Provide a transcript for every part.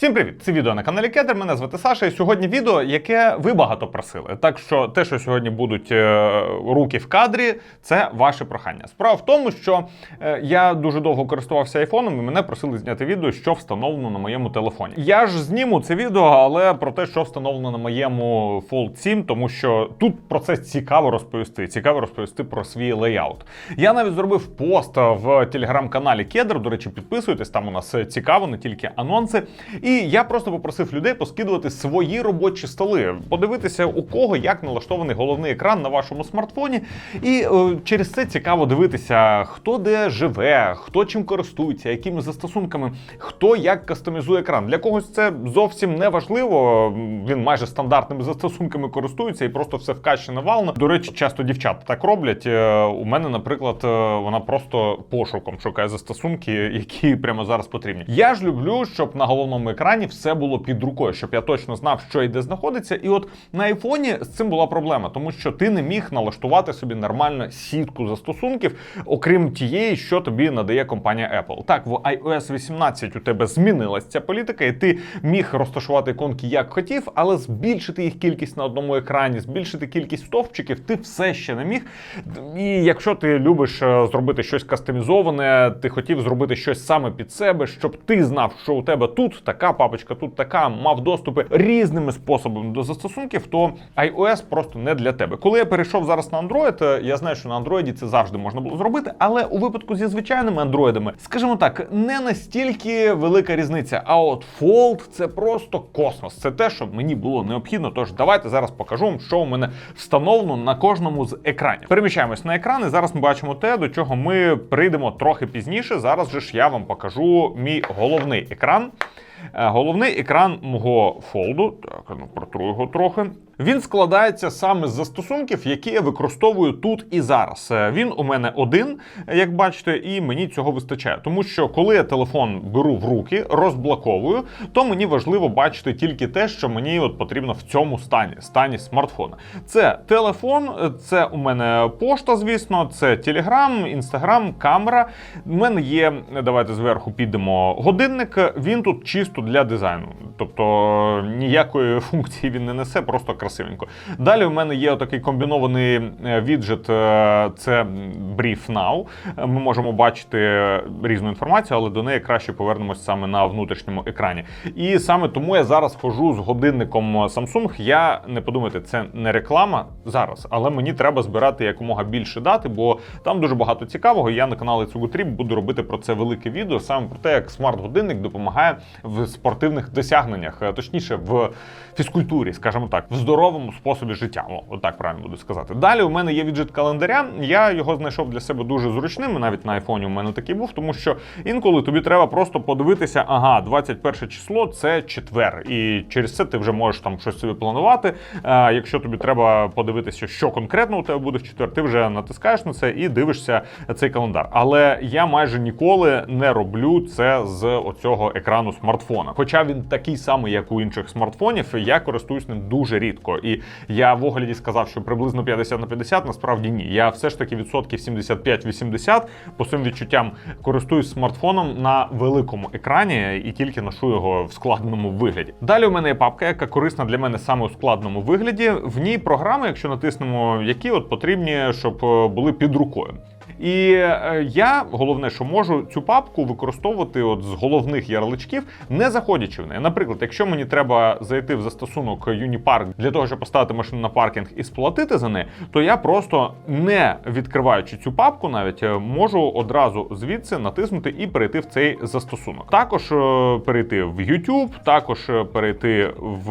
Всім привіт! Це відео на каналі Кедр. Мене звати Саша. І сьогодні відео, яке ви багато просили. Так що те, що сьогодні будуть е, руки в кадрі, це ваше прохання. Справа в тому, що е, я дуже довго користувався айфоном, і мене просили зняти відео, що встановлено на моєму телефоні. Я ж зніму це відео, але про те, що встановлено на моєму Fold 7, тому що тут про це цікаво розповісти. Цікаво розповісти про свій лейаут. Я навіть зробив пост в телеграм-каналі Кедр. До речі, підписуйтесь, там у нас цікаво, не тільки анонси. Я просто попросив людей поскидувати свої робочі столи, подивитися, у кого як налаштований головний екран на вашому смартфоні. І е, через це цікаво дивитися, хто де живе, хто чим користується, якими застосунками, хто як кастомізує екран. Для когось це зовсім не важливо. Він майже стандартними застосунками користується і просто все вкаче навалено. До речі, часто дівчата так роблять. Е, У мене, наприклад, е, вона просто пошуком шукає застосунки, які прямо зараз потрібні. Я ж люблю, щоб на головному екрані все було під рукою, щоб я точно знав, що і де знаходиться. І от на айфоні з цим була проблема, тому що ти не міг налаштувати собі нормально сітку застосунків, окрім тієї, що тобі надає компанія Apple. Так, в iOS 18 у тебе змінилась ця політика, і ти міг розташувати іконки як хотів, але збільшити їх кількість на одному екрані, збільшити кількість стовпчиків, ти все ще не міг. І якщо ти любиш е, зробити щось кастомізоване, ти хотів зробити щось саме під себе, щоб ти знав, що у тебе тут така папочка, тут така, мав доступи різними способами до застосунків, то iOS просто не для тебе. Коли я перейшов зараз на Android, е, я знаю, що на Android це завжди можна було зробити, але у випадку зі звичайними андроїдами, скажімо так, не настільки велика різниця. А от Fold це просто космос. Це те, що мені було необхідно. Тож давайте зараз покажу вам, що у мене встановлено на кожному з екранів. Переміщаємось на екрани. Зараз ми бачимо те, до чого ми прийдемо трохи пізніше. Зараз же ж я вам покажу мій головний екран. Е, Головний екран мого фолду, так, ну протру його трохи. Він складається саме з застосунків, які я використовую тут і зараз. Е, Він у мене один, як бачите, і мені цього вистачає. Тому що коли я телефон беру в руки, розблоковую, то мені важливо бачити тільки те, що мені от потрібно в цьому стані, стані смартфона. Це телефон, е, це у мене пошта, звісно, це Телеграм, Інстаграм, камера. У мене є, давайте зверху підемо годинник. Він тут чисто для дизайну. Тобто ніякої функції він не несе, просто красивенько. Далі в мене є отакий комбінований е, віджит, е, це Brief Now. Ми можемо бачити різну інформацію, але до неї краще повернемось саме на внутрішньому екрані. І саме тому я зараз хожу з годинником Samsung. Я не подумайте, це не реклама зараз, але мені треба збирати якомога більше дати, бо там дуже багато цікавого. Я на каналі Цугутріп буду робити про це велике відео, саме про те, як смарт-годинник допомагає в спортивних досягненнях, е, точніше в фізкультурі, скажімо так, в здоровому способі життя. О, отак правильно буду сказати. Далі у мене є віджит календаря. Я його знайшов для себе дуже зручним. Навіть на айфоні у мене такий був, тому що інколи тобі треба просто подивитися, ага, 21 число це четвер, і через це ти вже можеш там щось собі планувати. А, якщо тобі треба подивитися, що конкретно у тебе буде в четвер, ти вже натискаєш на це і дивишся цей календар. Але я майже ніколи не роблю це з оцього екрану смартфона. Хоча він такий самий, як у інших смартфонів, я користуюсь ним дуже рідко. І я в огляді сказав, що приблизно 50 на 50, насправді ні. Я все ж таки відсотків 75-80 по своїм відчуттям користуюсь смартфоном на великому екрані і тільки ношу його в складеному вигляді. Далі у мене є папка, яка корисна для мене саме у складному вигляді. В ній програми, якщо натиснемо, які от потрібні, щоб е, були під рукою. І е, я головне, що можу цю папку використовувати от з головних ярличків, не заходячи в неї. Наприклад, якщо мені треба зайти в застосунок Unipark для того, щоб поставити машину на паркінг і сплатити за неї, то я просто не відкриваючи цю папку, навіть е, можу одразу звідси натиснути і перейти в цей застосунок. Також е, перейти в YouTube, також перейти в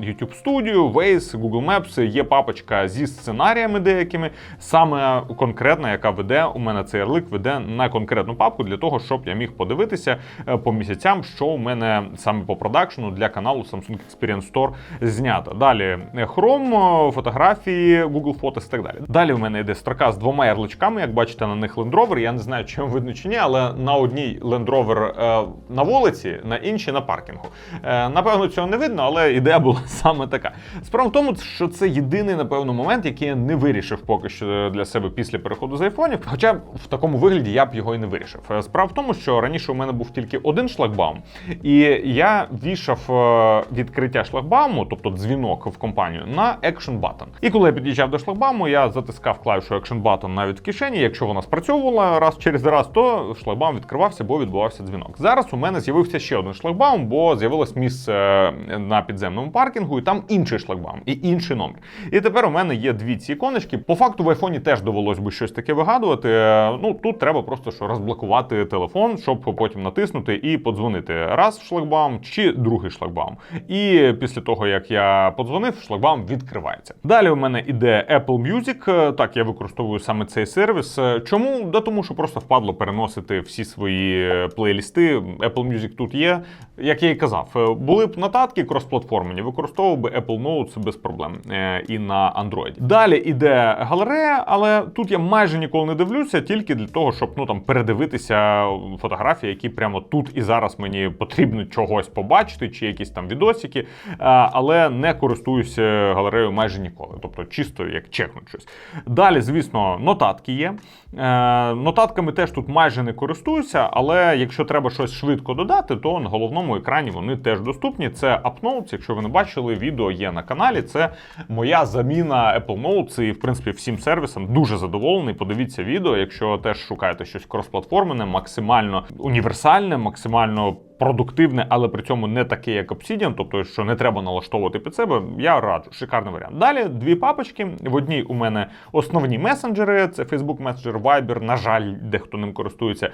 YouTube Studio, Waze, Google Maps. Є папочка зі сценаріями деякими, саме конкретна, яка веде у мене цей ярлик, веде на конкретну папку для того, щоб я міг подивитися е, по місяцям, що у мене саме по продакшену для каналу Samsung Experience Store знято. Далі е, Chrome, е, фотографії, Google Photos і так далі. Далі у мене йде строка з двома ярличками. Як бачите, на них Land Rover. Я не знаю, чи вам видно чи ні, але на одній Land Rover на вулиці, на іншій на паркінгу. Напевно, цього не видно, але ідея була саме така. Справа в тому, що це єдиний, напевно, момент, який я не вирішив поки що для себе після переходу з iPhone. Шлагбаумів. Хоча в такому вигляді я б його і не вирішив. Е, Справа в тому, що раніше у мене був тільки один шлагбаум, і я вішав е, відкриття шлагбауму, тобто дзвінок в компанію, на Action Button. І коли я під'їжджав до шлагбауму, я затискав клавішу Action Button навіть в кишені. Якщо вона спрацьовувала раз через раз, то шлагбаум відкривався, бо відбувався дзвінок. Зараз у мене з'явився ще один шлагбаум, бо з'явилось місце е, на підземному паркінгу, і там інший шлагбаум і інший номер. І тепер у мене є дві ці іконочки. По факту в айфоні теж довелось би щось таке вигадувати. Е, Ну тут треба просто що розблокувати телефон, щоб потім натиснути і подзвонити раз в шлагбаум чи другий шлагбаум. І після того як я подзвонив, шлагбаум відкривається. Далі у мене іде Apple Music. Е, Так, я використовую саме цей сервіс. Е, Чому? Да тому, що просто впадло переносити всі свої плейлісти. Apple Music тут є. Як я і казав, були б нотатки кросплатформені, використовував би Apple Notes без проблем і на Android. Далі іде галерея, але тут я майже ніколи не дивлюся, тільки для того, щоб ну там передивитися фотографії, які прямо тут і зараз мені потрібно чогось побачити, чи якісь там відосики, е, але не користуюся галереєю майже ніколи. Тобто чисто як чекнуть щось. Далі, звісно, нотатки є. Е, Нотатками теж тут майже не користуюся, але якщо треба щось швидко додати, то на головному екрані вони теж доступні. Це UpNotes, якщо ви не бачили, відео є на каналі. Це моя заміна Apple Notes і, в принципі, всім сервісам дуже задоволений. Подивіться відео, якщо теж шукаєте щось кросплатформене, максимально універсальне, максимально продуктивне, але при цьому не таке, як Obsidian, тобто що не треба налаштовувати під себе. Я раджу, шикарний варіант. Далі дві папочки. В одній у мене основні месенджери: це Facebook Messenger, Viber, на жаль, дехто ним користується.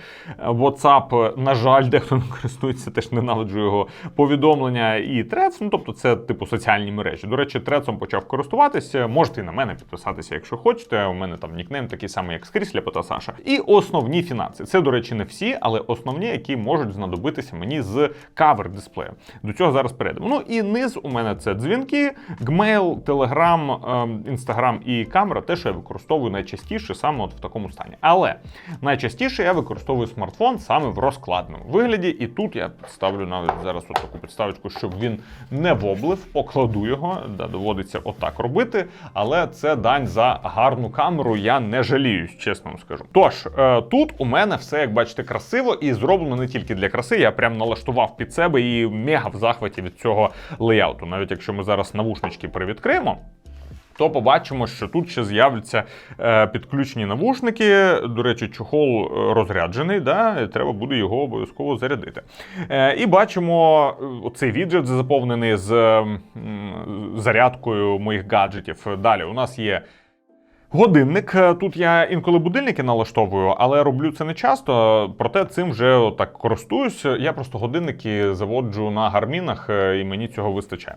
WhatsApp, на жаль, дехто ним користується, теж ненавиджу його повідомлення і Threads, ну тобто це типу соціальні мережі. До речі, Threads почав користуватися. Можете і на мене підписатися, якщо хочете. У мене там нікнейм такий самий, як Скрізь Ляпота Саша. І основні фінанси. Це, до речі, не всі, але основні, які можуть знадобитися мені з кавер дисплею. До цього зараз перейдемо. Ну і низ у мене це дзвінки, Gmail, Telegram, ем, Instagram і камера, те, що я використовую найчастіше саме от в такому стані. Але найчастіше я використовую смартфон саме в розкладному вигляді. І тут я ставлю навіть зараз от таку підставочку, щоб він не воблив, покладу його. Да, доводиться отак робити. Але це дань за гарну камеру. Я не жаліюсь, чесно вам скажу. Тож е, тут у мене все, як бачите, красиво і зроблено не тільки для краси. Я прям налаштував під себе і мега в захваті від цього леяуту. Навіть якщо ми зараз навушнички привідкриємо. То побачимо, що тут ще з'являться е, підключені навушники. До речі, чохол е, розряджений, да? треба буде його обов'язково зарядити. Е, і бачимо оцей віджит заповнений з зарядкою моїх гаджетів. Далі у нас є. Годинник. Е, Тут я інколи будильники налаштовую, але роблю це не часто. Проте цим вже так користуюсь. Я просто годинники заводжу на гармінах, е, і мені цього вистачає.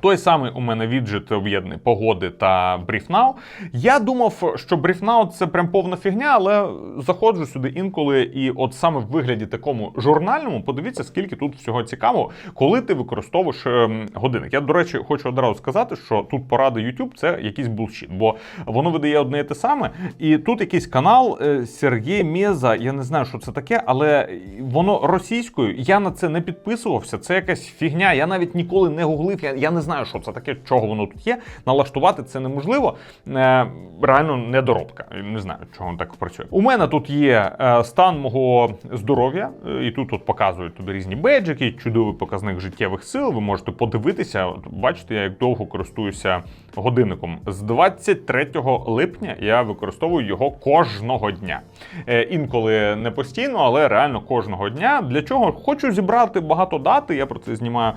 Той самий у мене віджит об'єднаний погоди та BriefNow. Я думав, що BriefNow це прям повна фігня, але заходжу сюди інколи, і от саме в вигляді такому журнальному, подивіться, скільки тут всього цікавого, коли ти використовуєш ем, годинник. Я, до речі, хочу одразу сказати, що тут поради YouTube це якийсь булшіт, бо воно видає одне і те саме. І тут якийсь канал е, Сергій Мєза, я не знаю, що це таке, але воно російською. Я на це не підписувався. Це якась фігня. Я навіть ніколи не гуглив. Я, я не знаю, що це таке, чого воно тут є. Налаштувати це неможливо. Е, реально недоробка. Не знаю, чого воно так працює. У мене тут є е, стан мого здоров'я, е, і тут от показують тобі різні беджики, чудовий показник життєвих сил. Ви можете подивитися. Бачите, я як довго користуюся годинником. З 23 липня я використовую його кожного дня. Інколи не постійно, але реально кожного дня. Для чого? Хочу зібрати багато дати. Я про це знімаю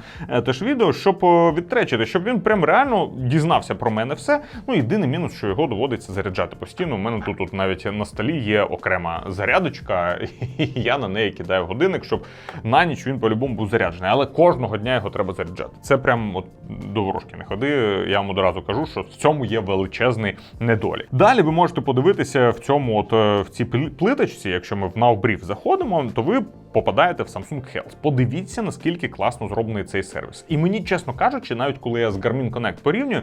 теж відео, щоб е, відтречити, щоб він прям реально дізнався про мене все. Ну єдиний мінус, що його доводиться заряджати постійно. У мене тут, тут навіть на столі є окрема зарядочка, і я на неї кидаю годинник, щоб на ніч він по-любому був заряджений. Але кожного дня його треба заряджати. Це прям от до ворожки не ходи. Я вам одразу кажу, що в цьому є величезний недолік. Далі ви можете подивитися в цьому, от е, в цій пл- плиточці, якщо ми в Nowbrief заходимо, то ви попадаєте в Samsung Health. Подивіться, наскільки класно зроблений цей сервіс. І мені, чесно кажучи, навіть навіть коли я з Garmin Connect порівнюю.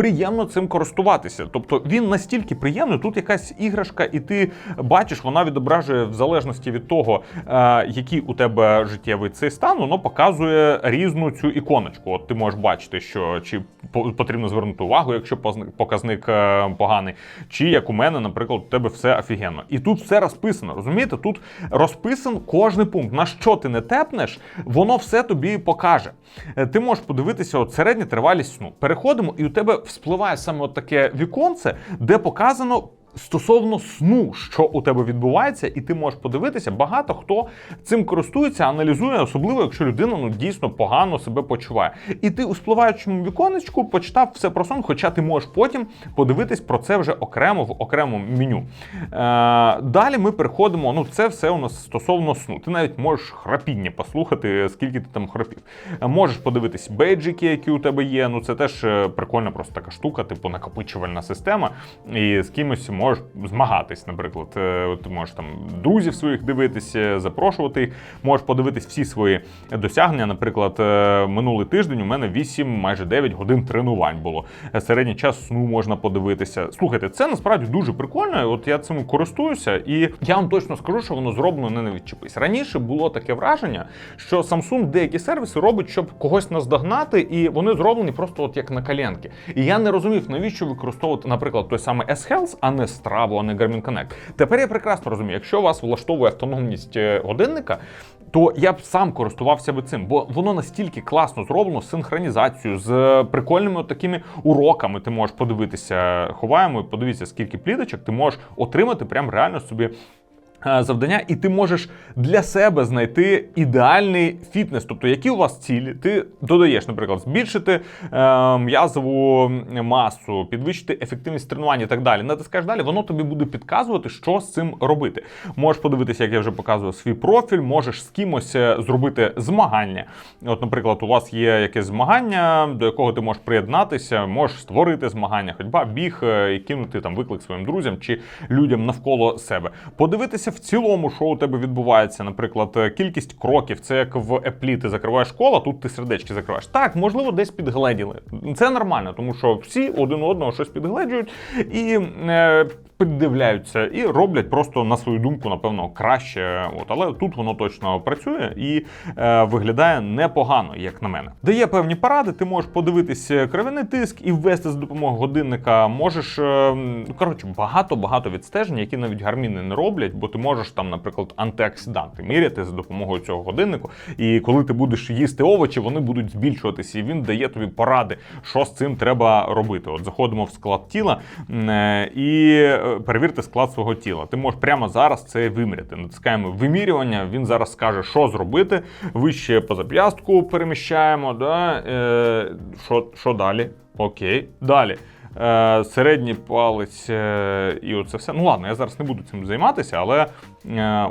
Приємно цим користуватися. Тобто він настільки приємний, тут якась іграшка, і ти бачиш, вона відображує в залежності від того, е, який у тебе життєвий цей стан, воно показує різну цю іконочку. От ти можеш бачити, що чи потрібно звернути увагу, якщо показник е, поганий, чи як у мене, наприклад, у тебе все офігенно. І тут все розписано. Розумієте? Тут розписан кожний пункт. На що ти не тепнеш, воно все тобі покаже. Е, Ти можеш подивитися от середня тривалість сну. Переходимо, і у тебе вспливає саме от таке віконце, де показано. Стосовно сну, що у тебе відбувається, і ти можеш подивитися, багато хто цим користується, аналізує, особливо якщо людина ну дійсно погано себе почуває. І ти у спливаючому віконечку почитав все про сон, хоча ти можеш потім подивитись про це вже окремо в окремому меню. Е, далі ми переходимо. Ну, це все у нас стосовно сну. Ти навіть можеш храпіння послухати, скільки ти там храпів. Е, Можеш подивитись бейджики, які у тебе є. Ну це теж е, прикольна просто така штука, типу накопичувальна система. І з кимось можеш змагатись, наприклад. Е, Ти можеш там друзів своїх дивитися, запрошувати їх, можеш подивитись всі свої досягнення. Наприклад, е, минулий тиждень у мене 8, майже 9 годин тренувань було. Е, Середній час сну можна подивитися. Слухайте, це насправді дуже прикольно. От я цим користуюся, і я вам точно скажу, що воно зроблено не на відчепись. Раніше було таке враження, що Samsung деякі сервіси робить, щоб когось наздогнати, і вони зроблені просто от як на коленки. І я не розумів, навіщо використовувати, наприклад, той самий S-Health, а не Strava, а не Garmin Connect. Тепер я прекрасно розумію, якщо вас влаштовує автономність е, годинника. То я б сам користувався би цим, бо воно настільки класно зроблено з синхронізацією, з прикольними такими уроками. Ти можеш подивитися, ховаємо, подивіться, скільки пліточок ти можеш отримати прям реально собі е, завдання, і ти можеш для себе знайти ідеальний фітнес. Тобто, які у вас цілі, ти додаєш, наприклад, збільшити е, м'язову масу, підвищити ефективність тренування і так далі. Натискаєш далі, воно тобі буде підказувати, що з цим робити. Можеш подивитися, як я вже показував, свій профіль, можеш з кимось е, зробити змагання. От, наприклад, у вас є якесь змагання, до якого ти можеш приєднатися, можеш створити змагання, ходьба, біг е, і кинути там виклик своїм друзям чи людям навколо себе. Подивитися в цілому, що у тебе відбувається. Наприклад, е, кількість кроків. Це як в еплі ти закриваєш школа, тут ти сердечки закриваєш. Так, можливо, десь підгледіли. Це нормально, тому що всі один одного щось підгледжують і. Е, Піддивляються і роблять просто на свою думку, напевно, краще. От але тут воно точно працює і е, виглядає непогано, як на мене. Дає певні поради. Ти можеш подивитися кров'яний тиск і ввести за допомогою годинника. Можеш е, ну, коротше багато багато відстежень, які навіть гарміни не роблять, бо ти можеш там, наприклад, антиоксиданти міряти за допомогою цього годиннику. І коли ти будеш їсти овочі, вони будуть збільшуватися, і він дає тобі поради, що з цим треба робити. От заходимо в склад тіла е, і перевірте склад свого тіла. Ти можеш прямо зараз це виміряти. Натискаємо вимірювання. Він зараз скаже, що зробити. Вище по зап'ястку переміщаємо. Да? Е, що, що далі? Окей, далі. Е, середній палець е, і оце все. Ну ладно, я зараз не буду цим займатися, але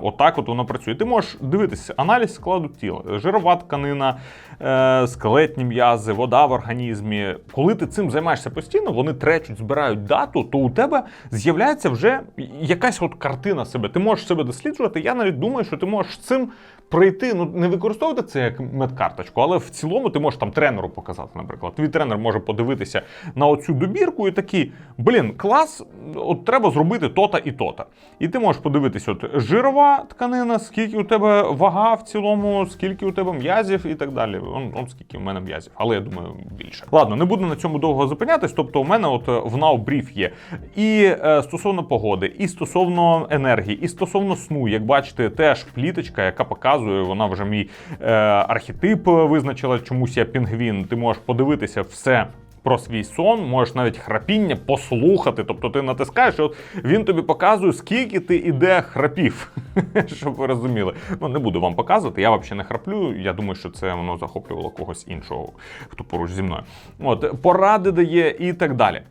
отак от воно працює. Ти можеш дивитися аналіз складу тіла, жирова тканина, е, скелетні м'язи, вода в організмі. Коли ти цим займаєшся постійно, вони тречуть, збирають дату, то у тебе з'являється вже якась от картина себе. Ти можеш себе досліджувати. Я навіть думаю, що ти можеш цим пройти, ну не використовувати це як медкарточку, але в цілому ти можеш там тренеру показати, наприклад. Твій тренер може подивитися на оцю добірку і такий, блін, клас, от треба зробити то-то і то-то. І ти можеш подивитися, от жирова тканина, скільки у тебе вага в цілому, скільки у тебе м'язів і так далі. Он, он скільки у мене м'язів, але я думаю, більше. Ладно, не буду на цьому довго зупинятись. Тобто, у мене от в Now є і е, стосовно погоди, і стосовно енергії, і стосовно сну. Як бачите, теж пліточка, яка показує, вона вже мій е, архетип визначила, чомусь я пінгвін. Ти можеш подивитися все. Про свій сон, можеш навіть храпіння послухати. Тобто ти натискаєш, і от він тобі показує, скільки ти іде храпів, щоб ви розуміли. Ну не буду вам показувати, я взагалі не храплю. Я думаю, що це воно захоплювало когось іншого, хто поруч зі мною. От поради дає і так далі.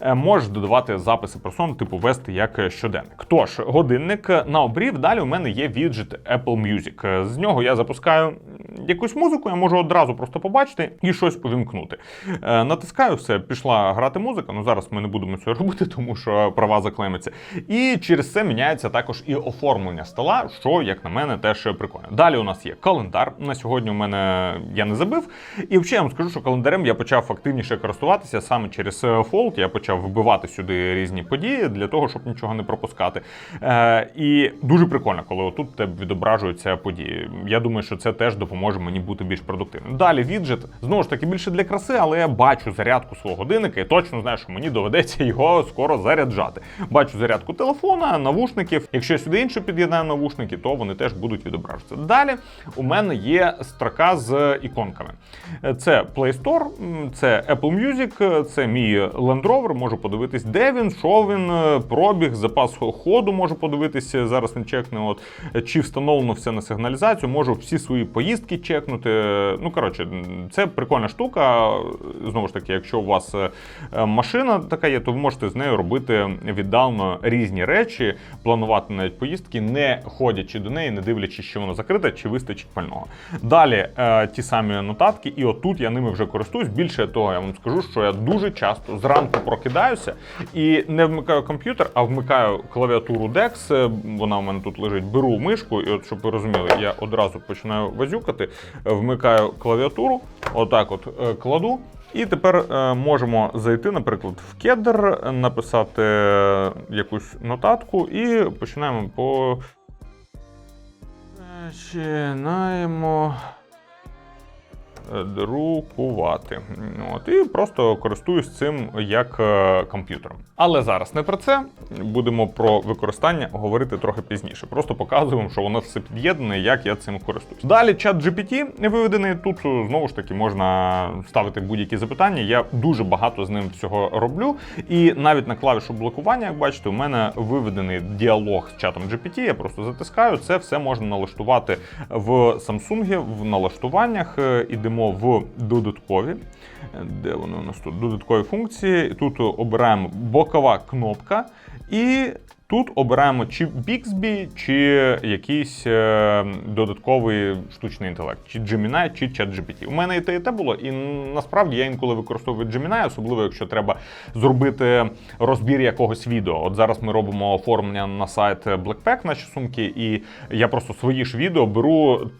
Е, Можеш додавати записи про сон, типу вести як щоденник. Тож, годинник на обрів. Далі у мене є віджит Apple Music. Е, З нього я запускаю якусь музику, я можу одразу просто побачити і щось увімкнути. Е, Натискаю натискаю, все, пішла грати музика. Ну зараз ми не будемо цього робити, тому що права заклеймиться. І через це міняється також і оформлення стола, що, як на мене, теж прикольно. Далі у нас є календар. На сьогодні у мене я не забив. І взагалі я вам скажу, що календарем я почав активніше користуватися саме через Fold. Я почав вбивати сюди різні події для того, щоб нічого не пропускати. Е, і дуже прикольно, коли отут відображуються події. Я думаю, що це теж допоможе мені бути більш продуктивним. Далі віджит знову ж таки більше для краси, але я бачу зарядку свого годинника і точно знаю, що мені доведеться його скоро заряджати. Бачу зарядку телефона, навушників. Якщо я сюди інше під'єднаю навушники, то вони теж будуть відображатися. Далі у мене є строка з іконками. Це Play Store, це Apple Music, це мій Land Rover. Можу подивитись, де він, що він, е, пробіг, запас ходу можу подивитися. Зараз не чекне, от чи встановлено все на сигналізацію. Можу всі свої поїздки чекнути. Ну коротше, це прикольна штука. Знову ж таки, якщо у вас е, е, машина така є, то ви можете з нею робити віддалено різні речі, планувати навіть поїздки, не ходячи до неї, не дивлячись, що воно закрите, чи вистачить пального. Далі е, ті самі нотатки, і отут я ними вже користуюсь. Більше того, я вам скажу, що я дуже часто зранку прокидаюся і не вмикаю комп'ютер, а вмикаю клавіатуру DeX. Вона у мене тут лежить. Беру мишку, і от щоб ви розуміли, я одразу починаю вазюкати, вмикаю клавіатуру, отак, от кладу. І тепер е, можемо зайти, наприклад, в кедр, написати якусь нотатку і починаємо по. Починаємо друкувати. От, і просто користуюсь цим як е, комп'ютером. Але зараз не про це. Будемо про використання говорити трохи пізніше. Просто показуємо, що воно все під'єднане, як я цим користуюсь. Далі чат GPT виведений. Тут е, знову ж таки можна ставити будь-які запитання. Я дуже багато з ним всього роблю. І навіть на клавішу блокування, як бачите, у мене виведений діалог з чатом GPT. Я просто затискаю. Це все можна налаштувати в Samsung в налаштуваннях. Е, Ідемо в додаткові. Де вони у нас тут? Додаткові функції. Тут обираємо бокова кнопка. І тут обираємо чи Bixby, чи якийсь е, додатковий штучний інтелект, чи Gemini, чи ChatGPT. У мене і те, і те було, і насправді я інколи використовую Gemini, особливо якщо треба зробити розбір якогось відео. От зараз ми робимо оформлення на сайт Blackpack, наші сумки, і я просто свої ж відео беру,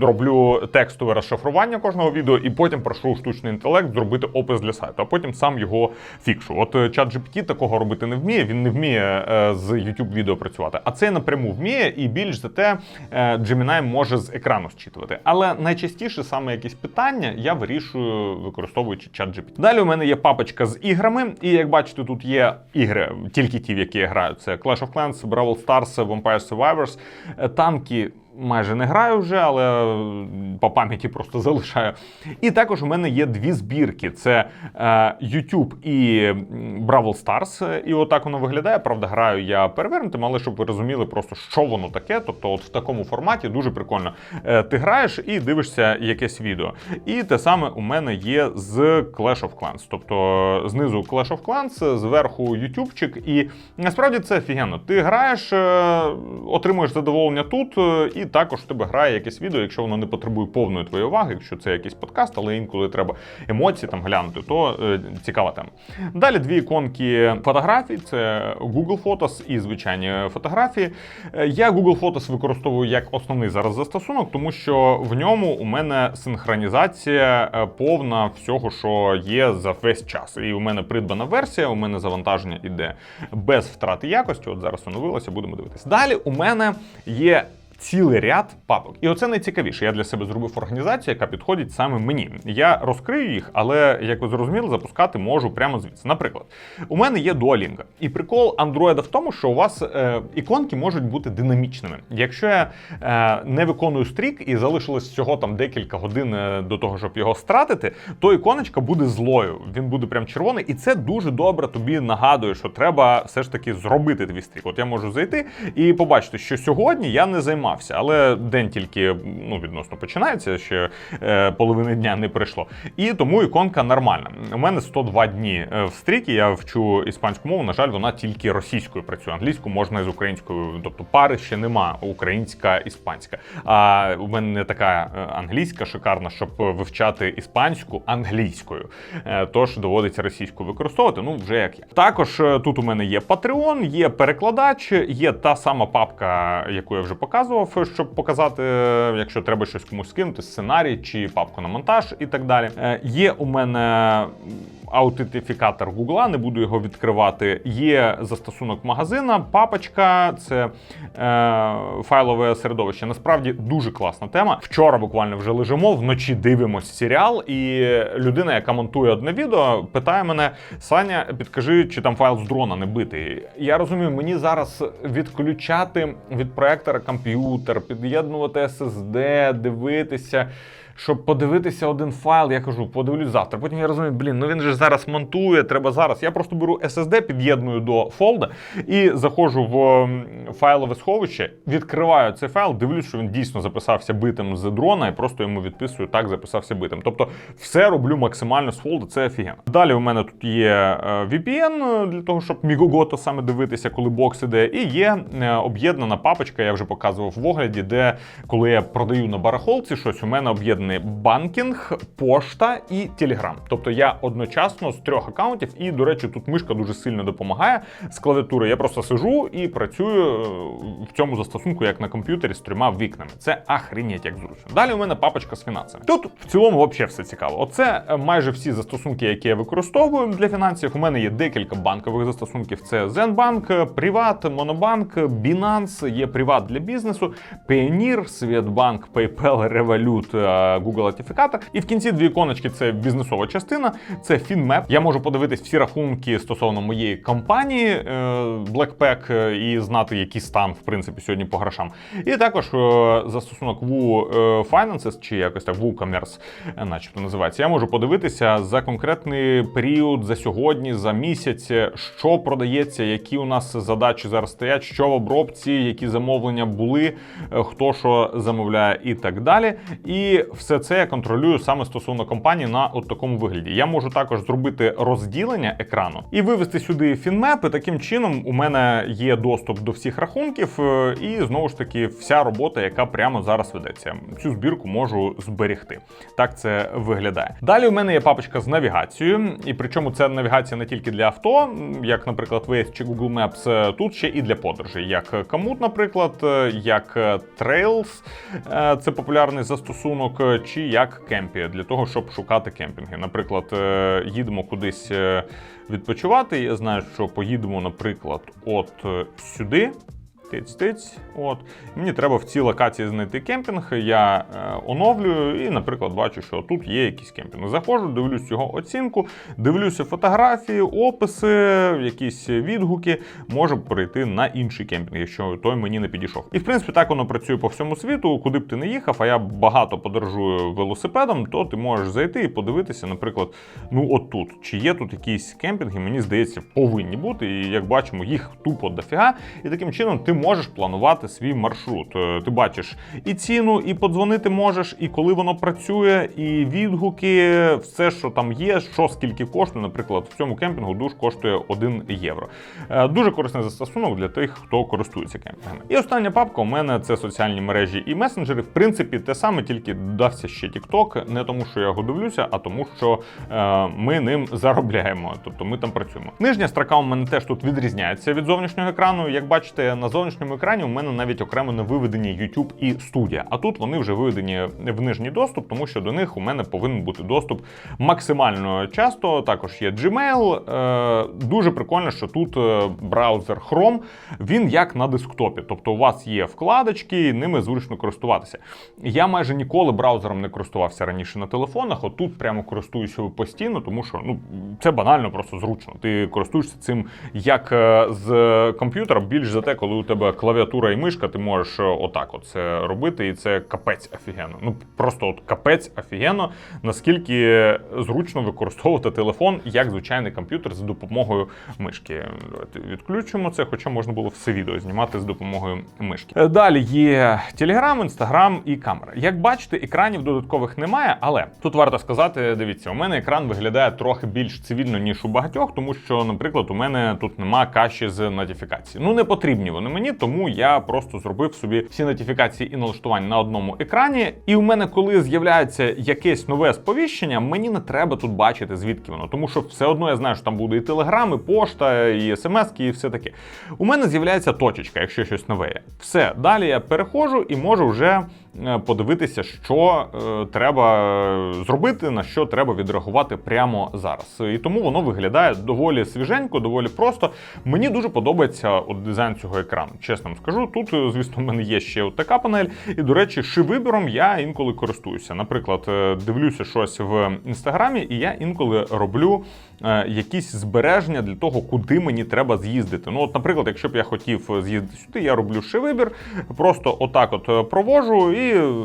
роблю текстове розшифрування кожного відео, і потім прошу штучний інтелект зробити опис для сайту, а потім сам його фікшу. От е, ChatGPT такого робити не вміє, він не вміє е, з YouTube відео працювати. А це напряму вміє, і більш за те, е, Gemini може з екрану зчитувати. Але найчастіше саме якісь питання я вирішую, використовуючи ChatGPT. Далі у мене є папочка з іграми, і як бачите, тут є ігри, тільки ті, в які я граю. Це Clash of Clans, Brawl Stars, Vampire Survivors, Е, танки. Майже не граю вже, але по пам'яті просто залишаю. І також у мене є дві збірки: це е, YouTube і Brawl Stars. І отак воно виглядає. Правда, граю я перевернутим, але щоб ви розуміли просто, що воно таке. Тобто, от в такому форматі дуже прикольно. Е, ти граєш і дивишся якесь відео. І те саме у мене є з Clash of Clans. Тобто знизу Clash of Clans, зверху ютубчик. І насправді це офігенно. Ти граєш, е, отримуєш задоволення тут, е, і також в тебе грає якесь відео, якщо воно не потребує повної твоєї уваги, якщо це якийсь подкаст, але інколи треба емоції там глянути, то е, цікава тема. Далі дві іконки фотографій: це Google Photos і звичайні фотографії. Е, Я Google Photos використовую як основний зараз застосунок, тому що в ньому у мене синхронізація е, повна всього, що є за весь час. І у мене придбана версія, у мене завантаження іде без втрати якості. От зараз оновилося, будемо дивитися. Далі у мене є. Цілий ряд папок, і оце найцікавіше. Я для себе зробив організацію, яка підходить саме мені. Я розкрию їх, але як ви зрозуміли, запускати можу прямо звідси. Наприклад, у мене є Duolingo. І прикол Android в тому, що у вас е, іконки можуть бути динамічними. Якщо я е, не виконую стрік і залишилось всього там декілька годин е, до того, щоб його стратити, то іконочка буде злою. Він буде прям червоний, і це дуже добре тобі нагадує, що треба все ж таки зробити твій стрік. От я можу зайти і побачити, що сьогодні я не займався займався, але день тільки ну, відносно починається, ще е, половини дня не пройшло. І тому іконка нормальна. У мене 102 дні е, в стрікі. Я вчу іспанську мову. На жаль, вона тільки російською працює. Англійську можна з українською. Тобто пари ще нема українська, іспанська. А у мене не така е, англійська шикарна, щоб вивчати іспанську англійською. Тож доводиться російську використовувати. Ну вже як є. Також тут у мене є Patreon, є перекладач, є та сама папка, яку я вже показував, щоб показати, якщо треба щось комусь скинути, сценарій чи папку на монтаж і так далі. Е, Є у мене аутентифікатор Гугла, не буду його відкривати. Є застосунок магазина, папочка, це е, файлове середовище. Насправді дуже класна тема. Вчора буквально вже лежимо, вночі дивимось серіал, і людина, яка монтує одне відео, питає мене: Саня, підкажи, чи там файл з дрона не битий. Я розумію, мені зараз відключати від проектора комп'ютер, під'єднувати SSD, дивитися. Щоб подивитися один файл, я кажу, подивлюсь завтра. Потім я розумію, блін, ну він же зараз монтує, треба зараз. Я просто беру SSD, під'єдную до фолда і заходжу в файлове сховище, відкриваю цей файл, дивлюсь, що він дійсно записався битим з дрона, і просто йому відписую, так записався битим. Тобто все роблю максимально з фолда, це офігенно. Далі у мене тут є е, VPN для того, щоб Мігогото саме дивитися, коли бокс іде. І є е, об'єднана папочка, я вже показував в огляді, де коли я продаю на барахолці щось, у мене об'єднаний банкінг, пошта і Телеграм. Тобто я одночасно з трьох аккаунтів, і, до речі, тут мишка дуже сильно допомагає з клавіатури. Я просто сижу і працюю е, в цьому застосунку, як на комп'ютері з трьома вікнами. Це ахренеть як зручно. Далі у мене папочка з фінансами. Тут в цілому взагалі все цікаво. Оце е, майже всі застосунки, які я використовую для фінансів. У мене є декілька банкових застосунків: це Zenbank, Приват, Монобанк, Binance, є Приват для бізнесу, Payoneer, Святбанк, PayPal, Revolut, е, Google Аутентифікатор. І в кінці дві іконочки це бізнесова частина, це FinMap. Я можу подивитись всі рахунки стосовно моєї компанії е, Blackpack е, і знати, який стан в принципі сьогодні по грошам. І також е, застосунок Finances, чи якось так е, начебто називається. Я можу подивитися за конкретний період, за сьогодні, за місяць, що продається, які у нас задачі зараз стоять, що в обробці, які замовлення були, хто що замовляє і так далі. І все це я контролюю саме стосовно компанії на от такому вигляді. Я можу також зробити розділення екрану і вивести сюди фінмеп. І таким чином у мене є доступ до всіх рахунків, е, і знову ж таки вся робота, яка прямо зараз ведеться. Цю збірку можу зберегти. Так це виглядає. Далі у мене є папочка з навігацією, і причому це навігація не тільки для авто, як, наприклад, Waze чи Google Maps, е, тут ще і для подорожей, як Komoot, наприклад, е, як Trails, це популярний застосунок, чи як Кемпі, для того, щоб шукати кемпінги. Наприклад, е, їдемо кудись е, відпочивати. Я знаю, що поїдемо, наприклад, от е, сюди. Тиць-тиць. От. Mені треба в цій локації знайти кемпінг. Я е, оновлюю і, наприклад, бачу, що тут є якийсь кемпінг. Заходжу, дивлюсь його оцінку, дивлюся фотографії, описи, якісь відгуки. Можу перейти на інший кемпінг, якщо той мені не підійшов. І в принципі так воно працює по всьому світу. Куди б ти не їхав, а я багато подорожую велосипедом, то ти можеш зайти і подивитися, наприклад, ну от тут, чи є тут якісь кемпінги, мені здається, повинні бути. І як бачимо, їх тупо дофіга. І таким чином ти можеш планувати свій маршрут. Е, Ти бачиш і ціну, і подзвонити можеш, і коли воно працює, і відгуки, все, що там є, що скільки коштує. Наприклад, в цьому кемпінгу душ коштує 1 євро. Е, Дуже корисний застосунок для тих, хто користується кемпінгами. І остання папка у мене це соціальні мережі і месенджери. В принципі, те саме, тільки додався ще TikTok, не тому, що я його дивлюся, а тому, що е, ми ним заробляємо. Тобто ми там працюємо. Нижня строка у мене теж тут відрізняється від зовнішнього екрану. Як бачите, на зовнішньому екрані у мене навіть окремо не виведені YouTube і студія. А тут вони вже виведені в нижній доступ, тому що до них у мене повинен бути доступ максимально часто. Також є Gmail. Е, Дуже прикольно, що тут е, браузер Chrome, він як на десктопі. Тобто у вас є вкладочки, ними зручно користуватися. Я майже ніколи браузером не користувався раніше на телефонах. Отут прямо користуюся постійно, тому що ну це банально просто зручно. Ти користуєшся цим як е, з комп'ютера, більш за те, коли у тебе тебе клавіатура і мишка, ти можеш е, отак от це робити, і це капець офігенно. Ну просто от капець офігенно, наскільки зручно використовувати телефон як звичайний комп'ютер з допомогою мишки. Давайте відключимо це, хоча можна було все відео знімати з допомогою мишки. Е, Далі є Telegram, Instagram і камера. Як бачите, екранів додаткових немає, але тут варто сказати: дивіться, у мене екран виглядає трохи більш цивільно, ніж у багатьох, тому що, наприклад, у мене тут нема каші з нотифікації. Ну не потрібні вони мені, тому я просто зробив собі всі нотифікації і налаштування на одному екрані. І у мене, коли з'являється якесь нове сповіщення, мені не треба тут бачити, звідки воно, тому що все одно я знаю, що там буде і телеграм, і пошта, і смс, і все таке. У мене з'являється точечка, якщо щось нове. Все, далі я переходжу і можу вже подивитися, що е, треба е, зробити, на що треба відреагувати прямо зараз. І тому воно виглядає доволі свіженько, доволі просто. Мені дуже подобається от дизайн цього екрану. Чесно вам скажу. Тут, е, звісно, в мене є ще от така панель. І, до речі, ши-вибором я інколи користуюся. Наприклад, е, дивлюся щось в інстаграмі, і я інколи роблю е, якісь збереження для того, куди мені треба з'їздити. Ну, от, наприклад, якщо б я хотів з'їздити сюди, я роблю ши-вибір, просто отак от е, провожу і. Е,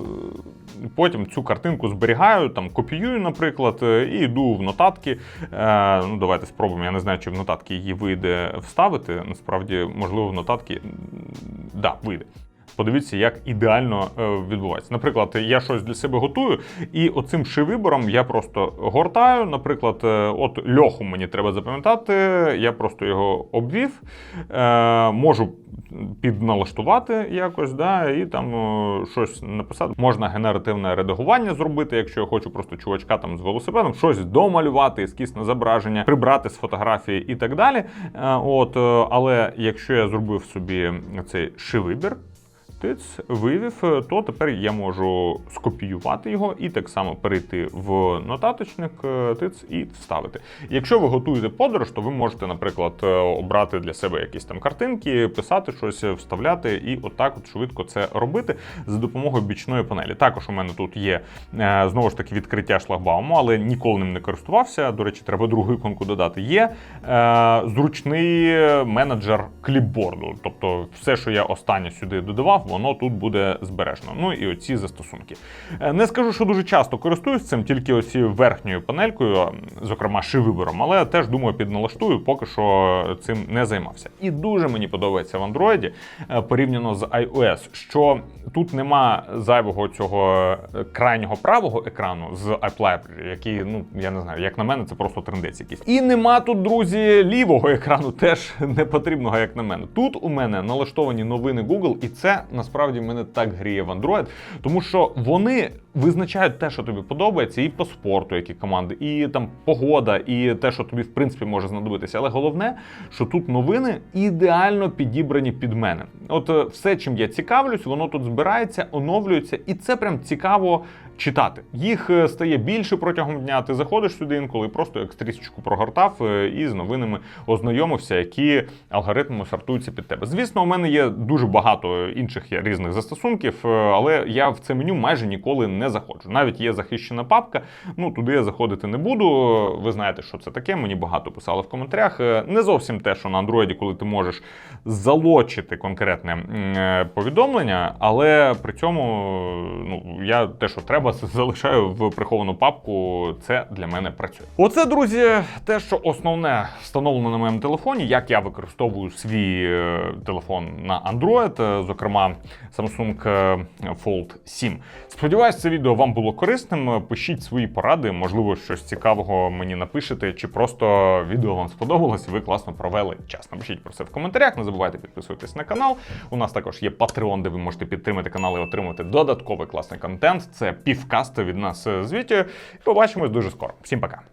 Потім цю картинку зберігаю, там копіюю, наприклад, е, і йду в нотатки. Е, ну, давайте спробуємо. Я не знаю, чи в нотатки її вийде вставити. Насправді, можливо, в нотатки да, вийде. Подивіться, як ідеально е, відбувається. Наприклад, я щось для себе готую, і оцим ши-вибором я просто гортаю. Наприклад, е, от льоху мені треба запам'ятати, я просто його обвів, е, можу підналаштувати якось, да, і там щось написати. Можна генеративне редагування зробити, якщо я хочу просто чувачка там з велосипедом, щось домалювати, ескізне зображення, прибрати з фотографії і так далі. От, але якщо я зробив собі цей ши-вибір, тиц вивів, е, то тепер я можу скопіювати його і так само перейти в нотаточник е, тиц і вставити. Якщо ви готуєте подорож, то ви можете, наприклад, е, обрати для себе якісь там картинки, писати щось, вставляти і отак от швидко це робити за допомогою бічної панелі. Також у мене тут є знову ж таки відкриття шлагбауму, але ніколи ним не користувався. До речі, треба другу іконку додати. Є зручний менеджер кліпборду, тобто все, що я останнє сюди додавав, воно тут буде збережено. Ну і оці застосунки. Е, Не скажу, що дуже часто користуюсь цим, тільки оці верхньою панелькою, зокрема ши-вибором, але теж думаю, підналаштую, поки що цим не займався. І дуже мені подобається в Android е, порівняно з iOS, що тут нема зайвого цього е, крайнього правого екрану з App який, ну я не знаю, як на мене, це просто трендець якийсь. І нема тут, друзі, лівого екрану, теж не потрібного, як на мене. Тут у мене налаштовані новини Google, і це насправді мене так гріє в Android, тому що вони визначають те, що тобі подобається, і по спорту, які команди, і там погода, і те, що тобі в принципі може знадобитися. Але головне, що тут новини ідеально підібрані під мене. От е, все, чим я цікавлюсь, воно тут збирається, оновлюється, і це прям цікаво читати. Їх е, стає більше протягом дня. Ти заходиш сюди інколи, просто як стрічечку прогортав е, і з новинами ознайомився, які алгоритми сортуються під тебе. Звісно, у мене є дуже багато інших різних застосунків, е, але я в це меню майже ніколи не заходжу. Навіть є захищена папка. Ну туди я заходити не буду. Ви знаєте, що це таке. Мені багато писали в коментарях. Не зовсім те, що на Android, коли ти можеш залочити конкретне повідомлення, але при цьому ну я те, що треба, залишаю в приховану папку. Це для мене працює. Оце, друзі, те, що основне встановлено на моєму телефоні, як я використовую свій е, телефон на Android, е, зокрема Samsung е, Fold 7. Сподіваюсь, це відео вам було корисним. Пишіть свої поради, можливо, щось цікавого мені напишете, чи просто відео вам сподобалось, ви класно провели час. Напишіть про це в коментарях. Не забувайте підписуватись на канал. У нас також є Patreon, де ви можете підтримати канал і отримати додатковий класний контент. Це півкаста від нас звіті. І Побачимось дуже скоро. Всім пока.